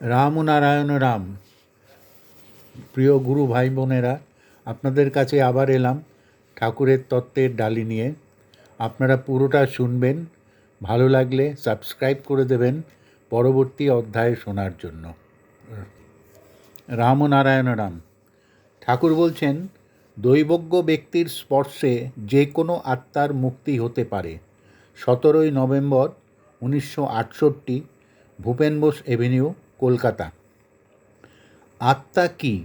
রাম নারায়ণ রাম। প্রিয় গুরু ভাই বোনেরা, আপনাদের কাছে আবার এলাম ঠাকুরের তত্ত্বের ডালি নিয়ে। আপনারা পুরোটা শুনবেন, ভালো লাগলে সাবস্ক্রাইব করে দেবেন পরবর্তী অধ্যায় শোনার জন্য। রাম নারায়ণ রাম। ঠাকুর বলছেন, দৈবজ্ঞ ব্যক্তির স্পর্শে যে কোনো আত্মার মুক্তি হতে পারে। সতেরোই নভেম্বর উনিশশো আটষট্টি ভূপেন বোস এভিনিউ কলকাতা। আত্মা কি?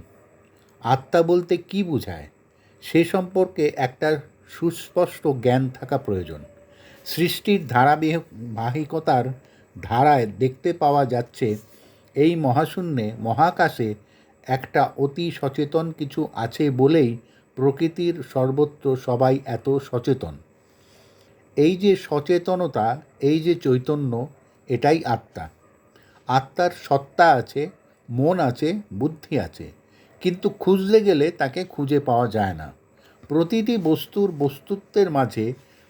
আত্মা বলতে কি বোঝায়? সে সম্পর্কে একটা সুস্পষ্ট জ্ঞান থাকা প্রয়োজন। সৃষ্টির ধারাবাহিকতার ধারায় দেখতে পাওয়া যাচ্ছে এই মহাশূন্যে, মহাকাশে একটা অতি সচেতন কিছু আছে বলেই প্রকৃতির সর্বত্র সবাই এত সচেতন। এই যে সচেতনতা, এই যে চৈতন্য, এটাই আত্মা। আত্মার সত্তা আছে, মন আছে, বুদ্ধি আছে। কিন্তু খুঁজলে গেলে তাকে খুঁজে পাওয়া যায় না। প্রতিটি বস্তুর বস্তুত্বের মাঝে,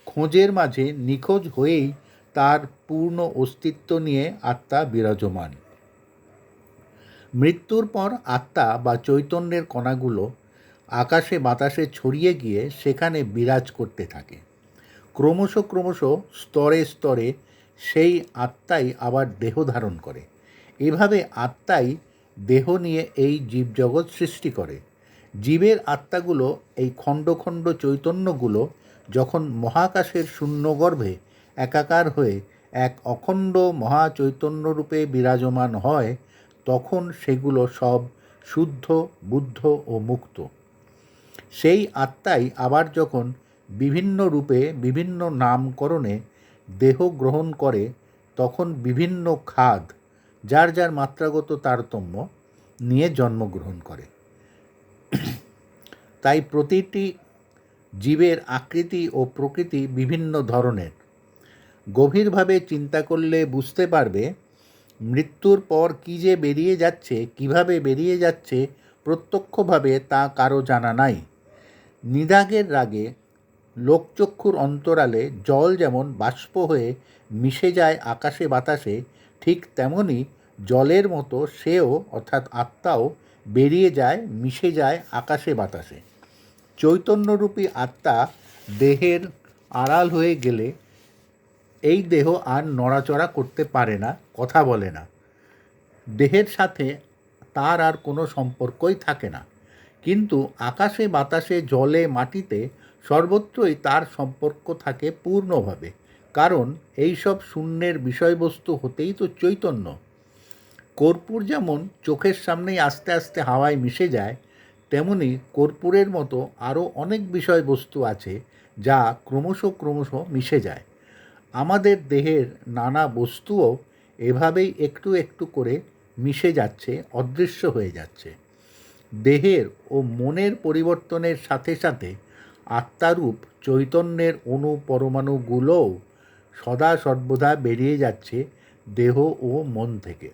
খোঁজের মাঝে নিখোঁজ হয়েই তার পূর্ণ অস্তিত্ব নিয়ে আত্মা বিরাজমান। মৃত্যুর পর আত্মা বা চৈতন্যের কণাগুলো আকাশে বাতাসে ছড়িয়ে গিয়ে সেখানে বিরাজ করতে থাকে। ক্রমশ ক্রমশ স্তরে স্তরে সেই আত্মাই আবার দেহ ধারণ করে। এভাবে আত্মাই দেহ নিয়ে এই জীবজগৎ সৃষ্টি করে। জীবের আত্মাগুলো এই খণ্ড খণ্ড চৈতন্যগুলো যখন মহাকাশের শূন্যগর্ভে একাকার হয়ে এক অখণ্ড মহাচৈতন্যরূপে বিরাজমান হয়, তখন সেগুলো সব শুদ্ধ, বুদ্ধ ও মুক্ত। সেই আত্মাই আবার যখন বিভিন্ন রূপে বিভিন্ন নামকরণে দেহ গ্রহণ করে, তখন বিভিন্ন খাদ যার যার মাত্রাগত তারতম্য নিয়ে জন্মগ্রহণ করে। তাই প্রতিটি জীবের আকৃতি ও প্রকৃতি বিভিন্ন ধরনের। গভীরভাবে চিন্তা করলে বুঝতে পারবে মৃত্যুর পর কী যে বেরিয়ে যাচ্ছে, কীভাবে বেরিয়ে যাচ্ছে, প্রত্যক্ষভাবে তা কারও জানা নাই। নিদাগের রাগে লোকচক্ষুর অন্তরালে জল যেমন বাষ্প হয়ে মিশে যায় আকাশে বাতাসে ঠিক তেমনই জলের মতো সেও, অর্থাৎ আত্মাও, বেরিয়ে যায়, মিশে যায় আকাশে বাতাসে। চৈতন্যরূপী আত্মা দেহের আড়াল হয়ে গেলে এই দেহ আর নড়াচড়া করতে পারে না, কথা বলে না। দেহের সাথে তার আর কোনো সম্পর্কই থাকে না। কিন্তু আকাশে বাতাসে, জলে, মাটিতে সর্বত্রই তার সম্পর্ক থাকে পূর্ণভাবে। কারণ এই সব শূন্যের বিষয়বস্তু হতেই তো চৈতন্য। কর্পূর যেমন চোখের সামনেই আস্তে আস্তে হাওয়ায় মিশে যায়, তেমনি কর্পূরের মতো আরও অনেক বিষয়বস্তু আছে যা ক্রমশ ক্রমশ মিশে যায়। আমাদের দেহের নানা বস্তুও এভাবেই একটু একটু করে মিশে যাচ্ছে, অদৃশ্য হয়ে যাচ্ছে। দেহের ও মনের পরিবর্তনের সাথে সাথে আত্মারূপ চৈতন্যের অণু পরমাণুগুলোও সদা সর্বদা বেরিয়ে যাচ্ছে দেহ ও মন থেকে।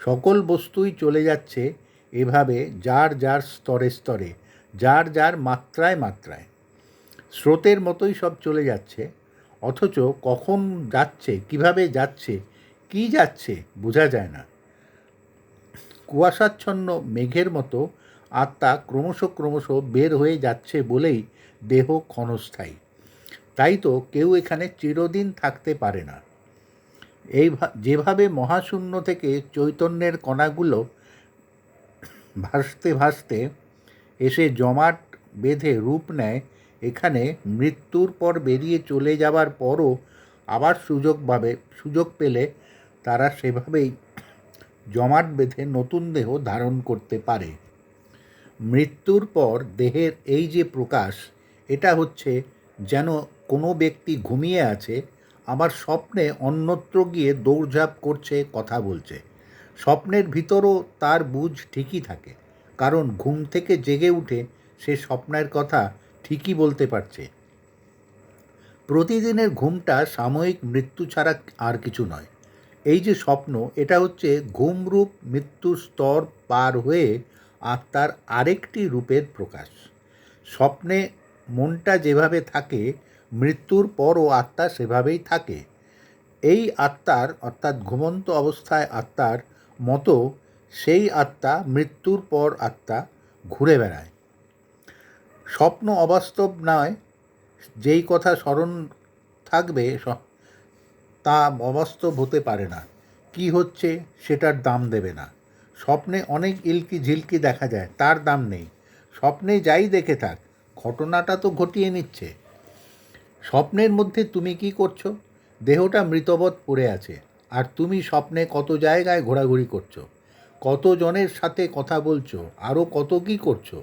সকল বস্তুই চলে যাচ্ছে এভাবে যার যার স্তরে স্তরে, যার যার মাত্রায় মাত্রায়। স্রোতের মতোই সব চলে যাচ্ছে, অথচ কখন যাচ্ছে, কীভাবে যাচ্ছে, কি যাচ্ছে বোঝা যায় না। কুয়াশাচ্ছন্ন মেঘের মতো আত্মা ক্রমশ ক্রমশ বের হয়ে যাচ্ছে বলেই দেহ ক্ষণস্থায়ী। তাই তো কেউ এখানে চিরদিন থাকতে পারে না। এই যেভাবে মহাশূন্য থেকে চৈতন্যের কণাগুলো ভাসতে ভাসতে এসে জমাট বেঁধে রূপ নেয়, এখানে মৃত্যুর পর বেরিয়ে চলে যাবার পরও আবার সুযোগ পাবে, সুযোগ পেলে তারা সেভাবেই জমাট বেঁধে নতুন দেহ ধারণ করতে পারে। মৃত্যুর পর দেহের এই যে প্রকাশ, এটা হচ্ছে যেন কোনো ব্যক্তি ঘুমিয়ে আছে, আবার স্বপ্নে অন্যত্র গিয়ে দৌড়ঝাঁপ করছে, কথা বলছে। স্বপ্নের ভিতরও তার বুঝ ঠিকই থাকে, কারণ ঘুম থেকে জেগে উঠে সে স্বপ্নের কথা ঠিকই বলতে পারছে। প্রতিদিনের ঘুমটা সাময়িক মৃত্যু ছাড়া আর কিছু নয়। এই যে স্বপ্ন, এটা হচ্ছে ঘুমরূপ মৃত্যুর স্তর পার হয়ে আত্মার আরেকটি রূপের প্রকাশ। স্বপ্নে মনটা যেভাবে থাকে মৃত্যুর পরও আত্মা সেভাবেই থাকে। এই আত্মার, অর্থাৎ ঘুমন্ত অবস্থায় আত্মার মতো সেই আত্মা মৃত্যুর পর আত্মা ঘুরে বেড়ায়। স্বপ্ন অবাস্তব নয়, যেই কথা স্মরণ থাকবে তা অবাস্তব হতে পারে না। কি হচ্ছে সেটার দাম দেবে না। স্বপ্নে অনেক ইলকি ঝিলকি দেখা যায়, তার দাম নেই। স্বপ্নে যাই দেখে থাক, ঘটনাটা তো ঘটিয়ে নিচ্ছে। স্বপ্নের মধ্যে তুমি কি করছ? দেহটা মৃতবৎ পড়ে আছে। আর তুমি স্বপ্নে কত জায়গায় ঘোরাঘুরি করছ? কত জনের সাথে কথা বলছো? আরও কত কি করছ?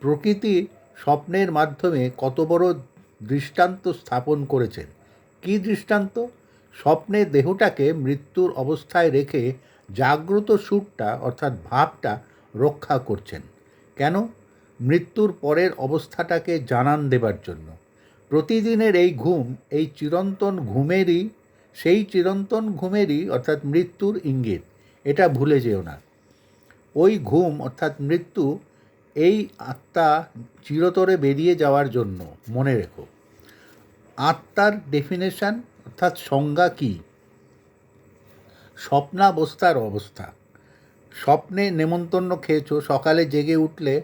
প্রকৃতি স্বপ্নের মাধ্যমে কত বড় দৃষ্টান্ত স্থাপন করেছেন। কি দৃষ্টান্ত? স্বপ্নে দেহটাকে মৃত্যুর অবস্থায় রেখে জাগ্রত সুরটা, অর্থাৎ ভাবটা রক্ষা করছেন। কেন? মৃত্যুর পরের অবস্থাটাকে জানান দেবার জন্য। প্রতিদিনের এই ঘুম, এই চিরন্তন ঘুমেরই, সেই চিরন্তন ঘুমেরই অর্থাৎ মৃত্যুর ইঙ্গিত। এটা ভুলে যেও না। ওই ঘুম অর্থাৎ মৃত্যু এই আত্মা চিরতরে বেরিয়ে যাওয়ার জন্য মনে রেখো। আত্মার ডেফিনেশন অর্থাৎ সংজ্ঞা কী? স্বপ্নাবস্থার অবস্থা। স্বপ্নে নেমন্তন্ন খেয়েছো, সকালে জেগে উঠলে,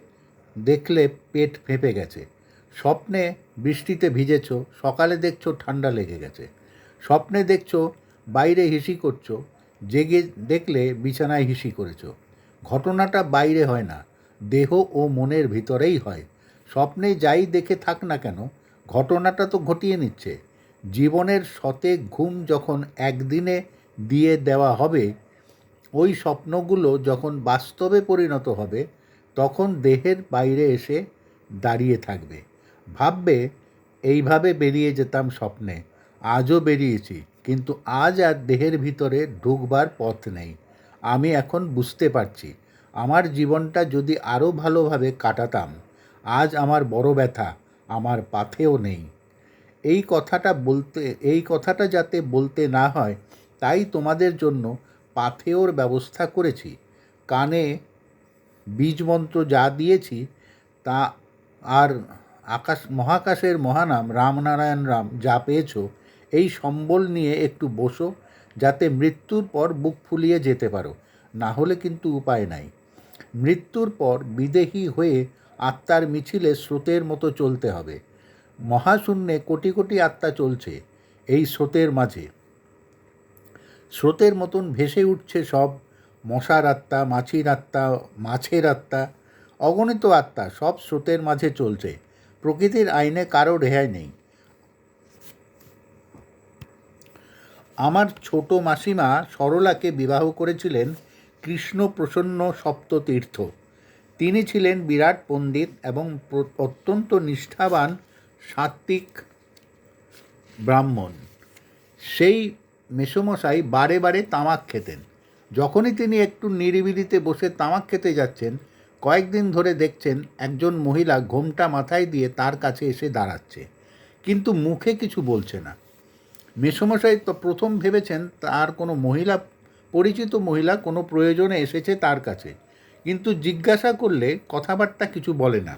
দেখলে পেট ফেঁপে গেছে। স্বপ্নে বৃষ্টিতে ভিজেছো, সকালে দেখছ ঠান্ডা লেগে গেছে। স্বপ্নে দেখছ বাইরে হিসি করছ, জেগে দেখলে বিছানায় হিসি করেছ। ঘটনাটা বাইরে হয় না, দেহ ও মনের ভিতরেই হয়। স্বপ্নে যাই দেখে থাক না কেন, ঘটনাটা তো ঘটিয়ে নিচ্ছে। জীবনের শতে ঘুম যখন একদিনে দিয়ে দেওয়া হবে, ওই স্বপ্নগুলো যখন বাস্তবে পরিণত হবে, তখন দেহের বাইরে এসে দাঁড়িয়ে থাকবে। ভাববে, এইভাবে বেরিয়ে যেতাম স্বপ্নে। আজও বেরিয়েছি, কিন্তু আজ আর দেহের ভিতরে ঢুকবার পথ নেই। আমি এখন বুঝতে পারছি, আমার জীবনটা যদি আরও ভালোভাবে কাটাতাম, আজ আমার বড় ব্যথা, আমার পাথেও নেই। এই কথাটা বলতে, এই কথাটা যাতে বলতে না হয়, তাই তোমাদের জন্য পাথেওর ব্যবস্থা করেছি। কানে বীজমন্ত্র যা দিয়েছি, তা আর আকাশ, মহাকাশের মহানাম রামনারায়ণ রাম, যা পেয়েছ, এই সম্বল নিয়ে একটু বসো, যাতে মৃত্যুর পর বুক ফুলিয়ে যেতে পারো। না হলে কিন্তু উপায় নাই। মৃত্যুর পর বিদেহী হয়ে আত্মার মিছিলে স্রোতের মতো চলতে হবে। মহাশূন্যে কোটি কোটি আত্মা চলছে এই স্রোতের মাঝে। স্রোতের মতন ভেসে উঠছে সব মশার আত্মা, মাছির আত্মা, মাছের আত্মা, অগণিত আত্মা সব স্রোতের মাঝে চলছে। প্রকৃতির আইনে কারও রেহাই নেই। আমার ছোট মাসিমা সরলাকে বিবাহ করেছিলেন কৃষ্ণ প্রসন্ন সপ্ততীর্থ। তিনি ছিলেন বিরাট পণ্ডিত এবং অত্যন্ত নিষ্ঠাবান সাত্ত্বিক ব্রাহ্মণ। সেই মেসোমশাই বারে বারে তামাক খেতেন। যখনই তিনি একটু নিরিবিলিতে বসে তামাক খেতে যাচ্ছেন কয়েকদিন ধরে দেখছেন একজন মহিলা ঘোমটা মাথায় দিয়ে তার কাছে এসে দাঁড়াচ্ছে, কিন্তু মুখে কিছু বলছে না। মেসোমশাই তো প্রথম ভেবেছেন তার কোনো মহিলা, পরিচিত মহিলা কোনো প্রয়োজনে এসেছে তার কাছে, কিন্তু জিজ্ঞাসা করলে কথাবার্তা কিছু বলে না।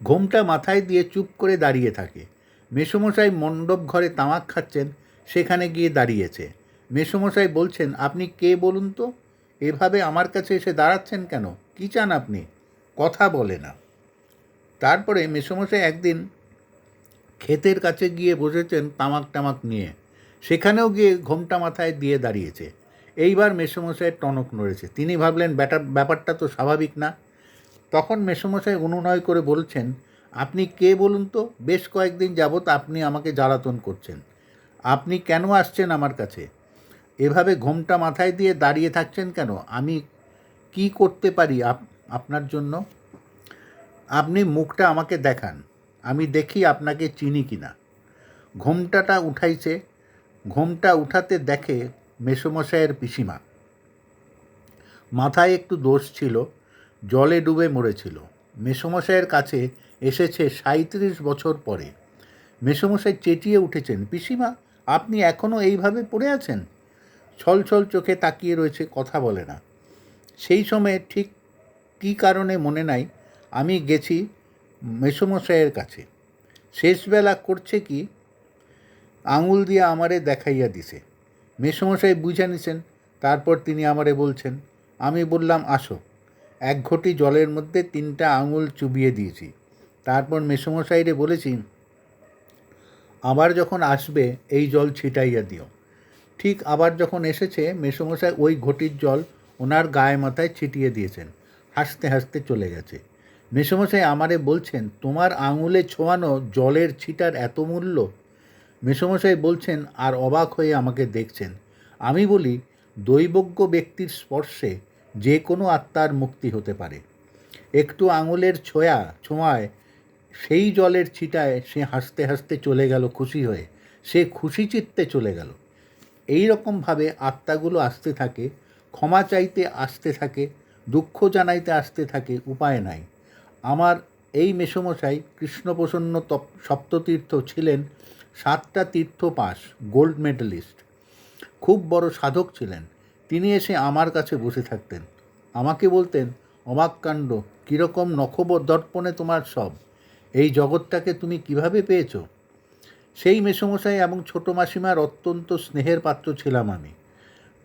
ঘোমটা মাথায় দিয়ে চুপ করে দাঁড়িয়ে থাকে। মেসোমশাই মণ্ডপ ঘরে তামাক খাচ্ছেন, সেখানে গিয়ে দাঁড়িয়েছে। মেসোমশাই বলছেন, আপনি কে বলুন তো? এভাবে আমার কাছে এসে দাঁড়াচ্ছেন কেন? কী চান আপনি? কথা বলে না। তারপরে মেসোমশাই একদিন ক্ষেতের কাছে গিয়ে বসেছেন তামাক টামাক নিয়ে। সেখানেও গিয়ে ঘোমটা মাথায় দিয়ে দাঁড়িয়েছে। এইবার মেসোমশাইয়ের টনক নড়েছে। তিনি ভাবলেন, ব্যাটা, ব্যাপারটা তো স্বাভাবিক না। তখন মেসোমশাই অনুনয় করে বলছেন, আপনি কে বলুন তো? বেশ কয়েকদিন যাবৎ আপনি আমাকে জ্বালাতন করছেন। আপনি কেন আসছেন আমার কাছে? এভাবে ঘোমটা মাথায় দিয়ে দাঁড়িয়ে থাকছেন কেন? আমি কি করতে পারি আপ- আপনার জন্য? আপনি মুখটা আমাকে দেখান। আমি দেখি আপনাকে চিনি কিনা। ঘোমটাটা উঠাইছে। ঘোমটা উঠাতে দেখে মেসোমশাইয়ের পিসিমা। মাথায় একটু দোষ ছিল, জলে ডুবে মরেছিল। মেসোমশাইয়ের কাছে এসেছে সাঁত্রিশ বছর পরে। মেসোমশাই চেঁচিয়ে উঠেছেন, পিসিমা, আপনি এখনও এইভাবে পড়ে আছেন? ছল ছল চোখে তাকিয়ে রয়েছে, কথা বলে না। সেই সময়ে ঠিক কী কারণে মনে নাই, আমি গেছি মেসোমশাইয়ের কাছে। শেষবেলা করছে কি, আঙুল দিয়ে আমারে দেখাইয়া দিছে। মেসমশাই বুঝে নিছেন, তারপর তিনি আমারে বলছেন, আমি বললাম, আসো। এক ঘটি জলের মধ্যে তিনটা আঙুল চুবিয়ে দিয়েছি। তারপর মেসমশাইরে বলেছি, আবার যখন আসবে, এই জল ছিটাইয়া দিও। ঠিক আবার যখন এসেছে, মেসমশাই ওই ঘটির জল ওনার গায়ে মাথায় ছিটিয়ে দিয়েছেন। হাসতে হাসতে চলে গেছে। মেসমশাই আমারে বলছেন, তোমার আঙুলে ছোঁয়ানো জলের ছিটার এত মূল্য? মেসমশাই বলছেন, আর অবাক হয়ে আমাকে দেখছেন। আমি বলি, দৈবজ্ঞ ব্যক্তির স্পর্শে যে কোনো আত্মার মুক্তি হতে পারে। একটু আঙুলের ছোঁয়া, ছোঁয়ায়, সেই জলের ছিটায় সে হাসতে হাসতে চলে গেল খুশি হয়ে। সে খুশি চিত্তে চলে গেল। এই রকমভাবে আত্মাগুলো আসতে থাকে, ক্ষমা চাইতে আসতে থাকে, দুঃখ জানাইতে আসতে থাকে উপায় নাই। আমার এই মেসমশাই কৃষ্ণপ্রসন্ন সপ্ততীর্থ ছিলেন, সাতটা তীর্থ পাস গোল্ড মেডেলিস্ট। খুব বড় সাধক ছিলেন। তিনি এসে আমার কাছে বসে থাকতেন। আমাকে বলতেন, অবাক কাণ্ড, কীরকম নখব দর্পণে তোমার সব। এই জগৎটাকে তুমি কীভাবে পেয়েছ? সেই মেসমশাই এবং ছোট মাসিমার অত্যন্ত স্নেহের পাত্র ছিলাম আমি।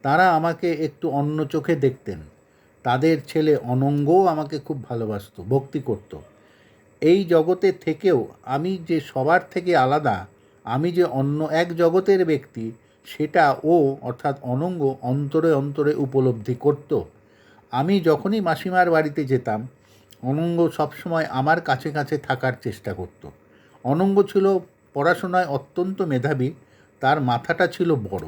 তারা আমাকে একটু অন্য চোখে দেখতেন। তাদের ছেলে অনঙ্গও আমাকে খুব ভালোবাসতো, ভক্তি করত। এই জগতে থেকেও আমি যে সবার থেকে আলাদা, আমি যে অন্য এক জগতের ব্যক্তি, সেটা ও অর্থাৎ অনঙ্গ অন্তরে অন্তরে উপলব্ধি করত। আমি যখনই মাসিমার বাড়িতে যেতাম, অনঙ্গ সবসময় আমার কাছে কাছে থাকার চেষ্টা করত। অনঙ্গ ছিল পড়াশোনায় অত্যন্ত মেধাবী, তার মাথাটা ছিল বড়।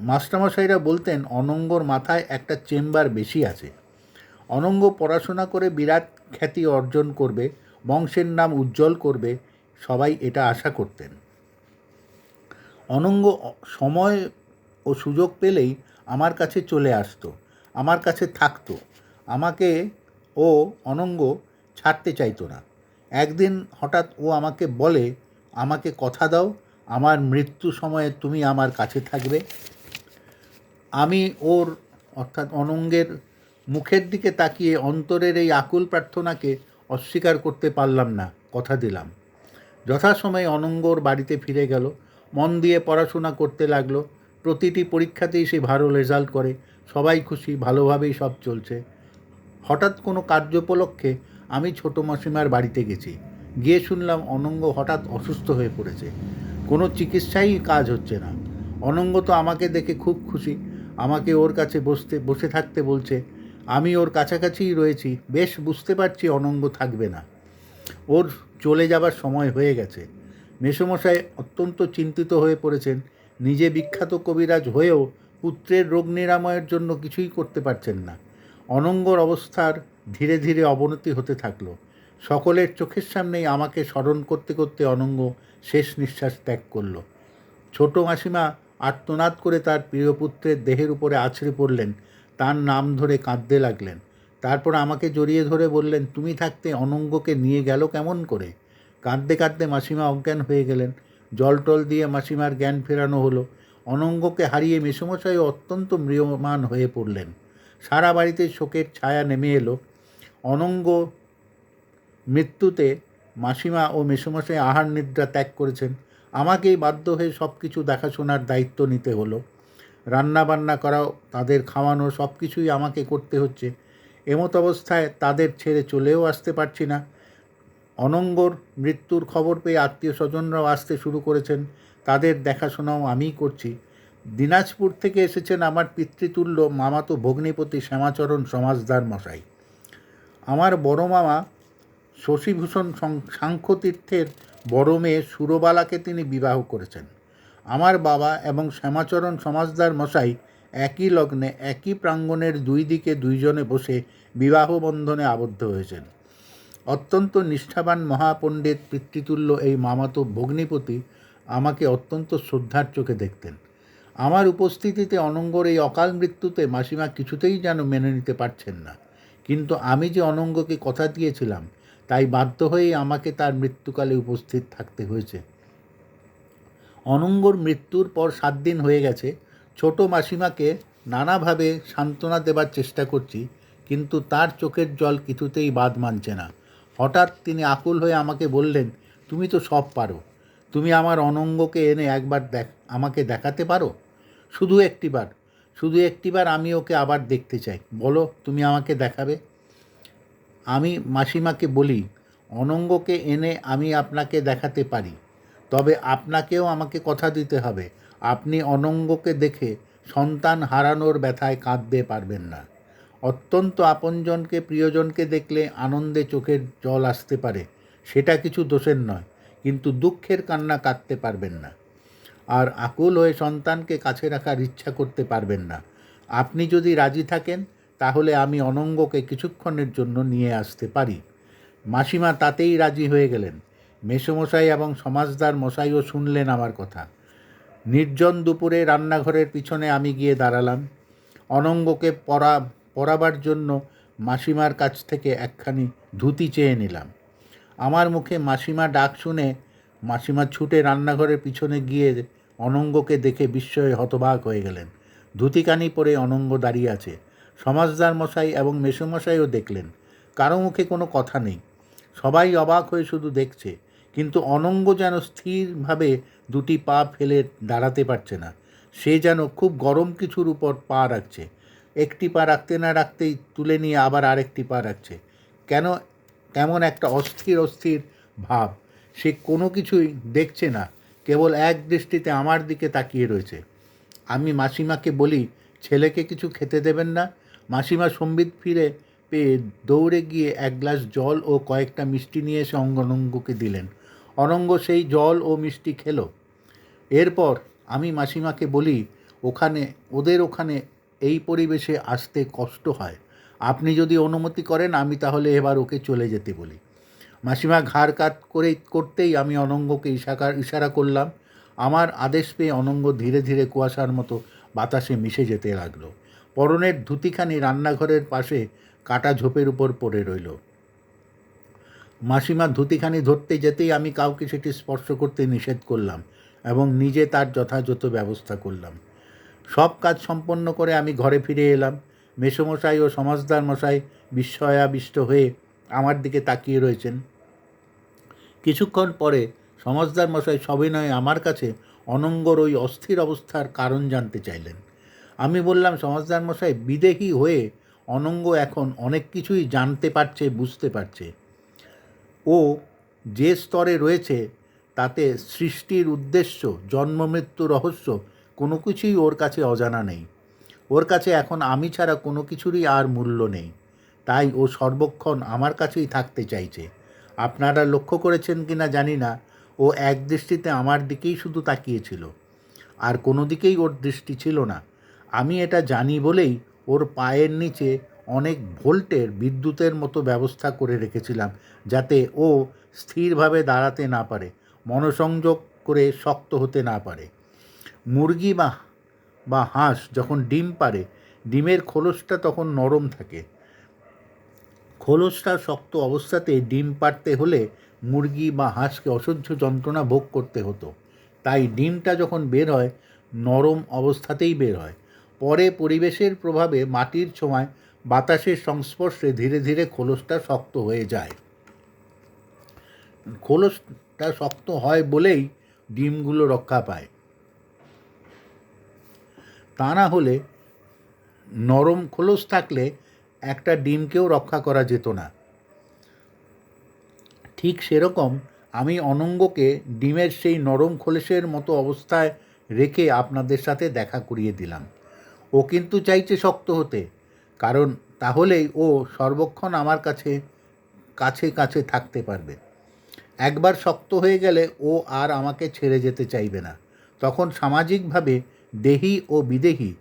মাস্টারমশাইরা বলতেন, অনঙ্গর মাথায় একটা চেম্বার বেশি আছে। অনঙ্গ পড়াশোনা করে বিরাট খ্যাতি অর্জন করবে, বংশের নাম উজ্জ্বল করবে, সবাই এটা আশা করতেন। অনঙ্গ সময় ও সুযোগ পেলেই আমার কাছে চলে আসতো, আমার কাছে থাকতো। আমাকে ও অনঙ্গ ছাড়তে চাইতো না। একদিন হঠাৎ ও আমাকে বলে আমাকে কথা দাও, আমার মৃত্যু সময়ে তুমি আমার কাছে থাকবে। আমি ওর, অর্থাৎ অনঙ্গের মুখের দিকে তাকিয়ে অন্তরের এই আকুল প্রার্থনাকে অস্বীকার করতে পারলাম না, কথা দিলাম। যথাসময়ে অনঙ্গর বাড়িতে ফিরে গেল, মন দিয়ে পড়াশোনা করতে লাগল। প্রতিটি পরীক্ষাতেই সে ভালো রেজাল্ট করে, সবাই খুশি, ভালোভাবেই সব চলছে। হঠাৎ কোনো কার্যোপলক্ষে আমি ছোট মাসিমার বাড়িতে গেছি। গিয়ে শুনলাম অনঙ্গ হঠাৎ অসুস্থ হয়ে পড়েছে। কোনো চিকিৎসাই কাজ হচ্ছে না। অনঙ্গ তো আমাকে দেখে খুব খুশি। আমাকে ওর কাছে বসতে, বসে থাকতে বলছে, আমি ওর কাছাকাছিই রয়েছি। বেশ বুঝতে পারছি অনঙ্গ থাকবে না। ওর চলে যাবার সময় হয়ে গেছে। মেসমশাই অত্যন্ত চিন্তিত হয়ে পড়েছেন। নিজে বিখ্যাত কবিরাজ হয়েও পুত্রের রোগ নিরাময়ের জন্য কিছুই করতে পারছেন না। অনঙ্গর অবস্থার ধীরে ধীরে অবনতি হতে থাকল। সকলের চোখের সামনেই আমাকে স্মরণ করতে করতে অনঙ্গ শেষ নিঃশ্বাস ত্যাগ করল। ছোট মাসিমা আর্তনাদ করে তার প্রিয় পুত্রের দেহের উপরে আছড়ে পড়লেন। তার নাম ধরে কাঁদতে লাগলেন। তারপর আমাকে জড়িয়ে ধরে বললেন, তুমি থাকতে অনঙ্গকে নিয়ে গেল কেমন করে? কাঁদতে কাঁদতে মাসিমা অজ্ঞান হয়ে গেলেন। জল টল দিয়ে মাসিমার জ্ঞান ফেরানো হলো। অনঙ্গকে হারিয়ে মেসমশাই অত্যন্ত ম্রিয়মান হয়ে পড়লেন। সারা বাড়িতে শোকের ছায়া নেমে এলো। অনঙ্গ মৃত্যুতে মাসিমা ও মেসমশাই আহার নিদ্রা ত্যাগ করেছেন। আমাকেই বাধ্য হয়ে সব কিছু দেখাশোনার দায়িত্ব নিতে হলো। রান্না বান্না করাও, তাদের খাওয়ানো সব কিছুই আমাকে করতে হচ্ছে। এমত অবস্থায় তাদের ছেড়ে চলেও আসতে পারছি না। অনঙ্গর মৃত্যুর খবর পেয়ে আত্মীয় স্বজনরাও আসতে শুরু করেছেন। তাদের দেখাশোনাও আমিই করছি। দিনাজপুর থেকে এসেছেন আমার পিতৃতুল্য মামাতো ভগ্নিপতি শ্যামাচরণ সমাজদার মশাই। আমার বড় মামা শশীভূষণ সাংখ্যতীর্থের বড় মেয়ে সুরবালাকে তিনি বিবাহ করেছেন। আমার বাবা এবং শ্যামাচরণ সমাজদার মশাই একই লগ্নে একই প্রাঙ্গণের দুই দিকে দুইজনে বসে বিবাহ বন্ধনে আবদ্ধ হয়েছেন। অত্যন্ত নিষ্ঠাবান মহাপণ্ডিত পিতৃতুল্য এই মামাতো ভগ্নিপতি আমাকে অত্যন্ত শ্রদ্ধার চোখে দেখতেন। আমার উপস্থিতিতে অনঙ্গর এই অকাল মৃত্যুতে মাসিমা কিছুতেই যেন মেনে নিতে পারছেন না। কিন্তু আমি যে অনঙ্গকে কথা দিয়েছিলাম তাই বাধ্য হয়েই আমাকে তার মৃত্যুকালে উপস্থিত থাকতে হয়েছে। অনঙ্গর মৃত্যুর পর সাত দিন হয়ে গেছে। ছোট মাসিমাকে নানাভাবে সান্ত্বনা দেবার চেষ্টা করছি, কিন্তু তার চোখের জল কিছুতেই বাদ মানছে না। হঠাৎ তিনি আকুল হয়ে আমাকে বললেন, তুমি তো সব পারো। তুমি আমার অনঙ্গকে এনে একবার দেখ, আমাকে দেখাতে পারো? শুধু একটিবার শুধু একটিবার আমি ওকে আবার দেখতে চাই। বলো, তুমি আমাকে দেখাবে? আমি মাসিমাকে বলি, অনঙ্গকে এনে আমি আপনাকে দেখাতে পারি, তবে আপনাকেও আমাকে কথা দিতে হবে। আপনি অনঙ্গকে দেখে সন্তান হারানোর ব্যথায় কাঁদতে পারবেন না। অত্যন্ত আপনজনকে, প্রিয়জনকে দেখলে আনন্দে চোখের জল আসতে পারে, সেটা কিছু দোষের নয়, কিন্তু দুঃখের কান্না কাঁদতে পারবেন না। আর আকুল হয়ে সন্তানকে কাছে রাখার ইচ্ছা করতে পারবেন না। আপনি যদি রাজি থাকেন তাহলে আমি অনঙ্গকে কিছুক্ষণের জন্য নিয়ে আসতে পারি। মাসিমা তাতেই রাজি হয়ে গেলেন। মেসোমশাই এবং সমাজদার মশাইও শুনলেন আমার কথা। নির্জন দুপুরে রান্নাঘরের পিছনে আমি গিয়ে দাঁড়ালাম। অনঙ্গকে পরা পরাবার জন্য মাসিমার কাছ থেকে একখানি ধুতি চেয়ে নিলাম। আমার মুখে মাসিমা ডাক শুনে মাসিমা ছুটে রান্নাঘরের পিছনে গিয়ে অনঙ্গকে দেখে বিস্ময়ে হতবাক হয়ে গেলেন। ধুতিকানি পরে অনঙ্গ দাঁড়িয়ে আছে। সমাজদার মশাই এবং মেসোমশাইও দেখলেন। কারও মুখে কোনো কথা নেই। সবাই অবাক হয়ে শুধু দেখছে, কিন্তু অনঙ্গ যেন স্থিরভাবে দুটি পা ফেলে দাঁড়াতে পারছে না। সে যেন খুব গরম কিছুর উপর পা রাখছে। একটি পা রাখতে না রাখতেই তুলে নিয়ে আবার আরেকটি পা রাখছে। কেন কেমন একটা অস্থির অস্থির ভাব? সে কোনো কিছুই দেখছে না, কেবল এক দৃষ্টিতে আমার দিকে তাকিয়ে রয়েছে। আমি মাসিমাকে বলি, ছেলেকে কিছু খেতে দেবেন না? মাসিমা সম্বিত ফিরে পেয়ে দৌড়ে গিয়ে এক গ্লাস জল ও কয়েকটা মিষ্টি নিয়ে এসে অঙ্গনঙ্গকে দিলেন। অনঙ্গ সেই জল ও মিষ্টি খেলো। এরপর আমি মাসিমাকে বলি, ওখানে, ওদের ওখানে এই পরিবেশে আসতে কষ্ট হয়। আপনি যদি অনুমতি করেন, আমি তাহলে এবার ওকে চলে যেতে বলি। মাসিমা ঘাড় কাত করে করতেই আমি অনঙ্গকে ইশাকার ইশারা করলাম। আমার আদেশ পেয়ে অনঙ্গ ধীরে ধীরে কুয়াশার মতো বাতাসে মিশে যেতে লাগল। পরনের ধুতিখানি রান্নাঘরের পাশে কাটা ঝোপের উপর পড়ে রইল। মাসিমা ধুতিখানি ধরতে যেতেই আমি কাউকে সেটি স্পর্শ করতে নিষেধ করলাম এবং নিজে তার যথাযথ ব্যবস্থা করলাম। সব কাজ সম্পন্ন করে আমি ঘরে ফিরে এলাম। মেসোমশাই ও সমাজদার মশাই বিস্ময়াবিষ্ট হয়ে আমার দিকে তাকিয়ে রয়েছেন। কিছুক্ষণ পরে সমাজদার মশাই সবিনয়ে আমার কাছে অনঙ্গর ওই অস্থির অবস্থার কারণ জানতে চাইলেন। আমি বললাম সমাজদার মশাই, বিদেহী হয়ে অনঙ্গ এখন অনেক কিছুই জানতে পারছে, বুঝতে পারছে। ও যে স্তরে রয়েছে, তাতে সৃষ্টির উদ্দেশ্য, জন্ম, মৃত্যু, রহস্য কোনো কিছুই ওর কাছে অজানা নেই। ওর কাছে এখন আমি ছাড়া কোনো কিছুরই আর মূল্য নেই। তাই ও সর্বক্ষণ আমার কাছেই থাকতে চাইছে। আপনারা লক্ষ্য করেছেন কি না জানি না, ও এক দৃষ্টিতে আমার দিকেই শুধু তাকিয়েছিল। আর কোনো দিকেই ওর দৃষ্টি ছিল না। আমি এটা জানি বলেই ওর পায়ের নিচে অনেক ভোল্টের বিদ্যুতের মতো ব্যবস্থা করে রেখেছিলাম, যাতে ও স্থিরভাবে দাঁড়াতে না পারে, মনোসংযোগ করে শক্ত হতে না পারে। মুরগি বা বা হাঁস যখন ডিম পারে, ডিমের খোলসটা তখন নরম থাকে। খোলসটা শক্ত অবস্থাতে ডিম পাড়তে হলে মুরগি বা হাঁসকে অসহ্য যন্ত্রণা ভোগ করতে হতো। তাই ডিমটা যখন বের হয়, নরম অবস্থাতেই বের হয়। পরে পরিবেশের প্রভাবে মাটির ছোঁয়ায় বাতাসের সংস্পর্শে ধীরে ধীরে খোলসটা শক্ত হয়ে যায়। খোলসটা শক্ত হয় বলেই ডিমগুলো রক্ষা পায়। তা না হলে নরম খোলস থাকলে একটা ডিমকেও রক্ষা করা যেত না। ঠিক সেরকম আমি অনঙ্গকে ডিমের সেই নরম খোলসের মতো অবস্থায় রেখে আপনাদের সাথে দেখা করিয়ে দিলাম। ও কিন্তু চাইছে শক্ত হতে। কারণ তাহলেই ও সর্বক্ষণ আমার কাছে কাছে কাছে থাকতে পারবে। একবার শক্ত হয়ে গেলে ও আর আমাকে ছেড়ে যেতে চাইবে না। তখন সামাজিকভাবে দেহি ও বিদেহী,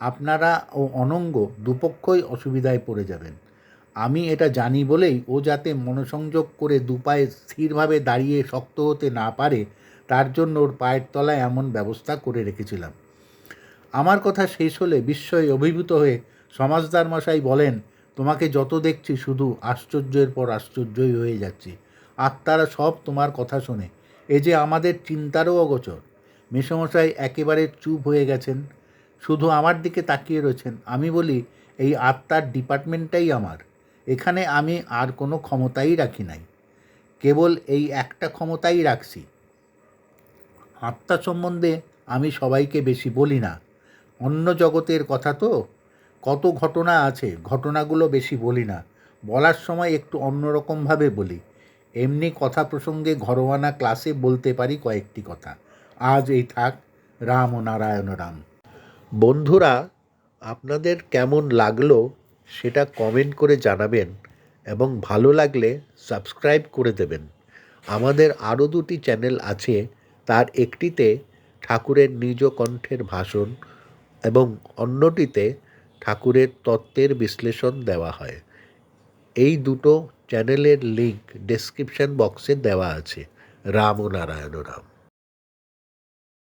আপনারা ও অনঙ্গ দুপক্ষই অসুবিধায় পড়ে যাবেন। আমি এটা জানি বলেই ও যাতে মনোসংযোগ করে দুপায়ে স্থিরভাবে দাঁড়িয়ে শক্ত হতে না পারে, তার জন্য ওর পায়ের তলায় এমন ব্যবস্থা করে রেখেছিলাম। আমার কথা শেষ হলে বিস্ময়ে অভিভূত হয়ে সমাজদার মশাই বলেন, তোমাকে যত দেখছি শুধু আশ্চর্যের পর আশ্চর্যই হয়ে যাচ্ছি। আত্মারা সব তোমার কথা শোনে। এ যে আমাদের চিন্তারও অগোচর। মেসমশাই একেবারে চুপ হয়ে গেছেন। শুধু আমার দিকে তাকিয়ে রয়েছেন। আমি বলি, এই আত্মার ডিপার্টমেন্টটাই আমার। এখানে আমি আর কোনো ক্ষমতাই রাখি নাই। কেবল এই একটা ক্ষমতাই রাখছি। আত্মা সম্বন্ধে আমি সবাইকে বেশি বলি না। অন্য জগতের কথা তো? কত ঘটনা আছে, ঘটনাগুলো বেশি বলি না। বলার সময় একটু অন্যরকমভাবে বলি। এমনি কথা প্রসঙ্গে ঘরোয়ানা ক্লাসে বলতে পারি কয়েকটি কথা। আজ এই থাক। রাম ও নারায়ণ রাম। বন্ধুরা, আপনাদের কেমন লাগল সেটা কমেন্ট করে জানাবেন এবং ভালো লাগলে সাবস্ক্রাইব করে দেবেন। আমাদের আরও দুটি চ্যানেল আছে। তার একটিতে ঠাকুরের নিজ কণ্ঠের ভাষণ এবং অন্যটিতে ঠাকুরের তত্ত্বের বিশ্লেষণ দেওয়া হয়। এই দুটো চ্যানেলের লিঙ্ক ডেসক্রিপশন বক্সে দেওয়া আছে। রাম ও নারায়ণ রাম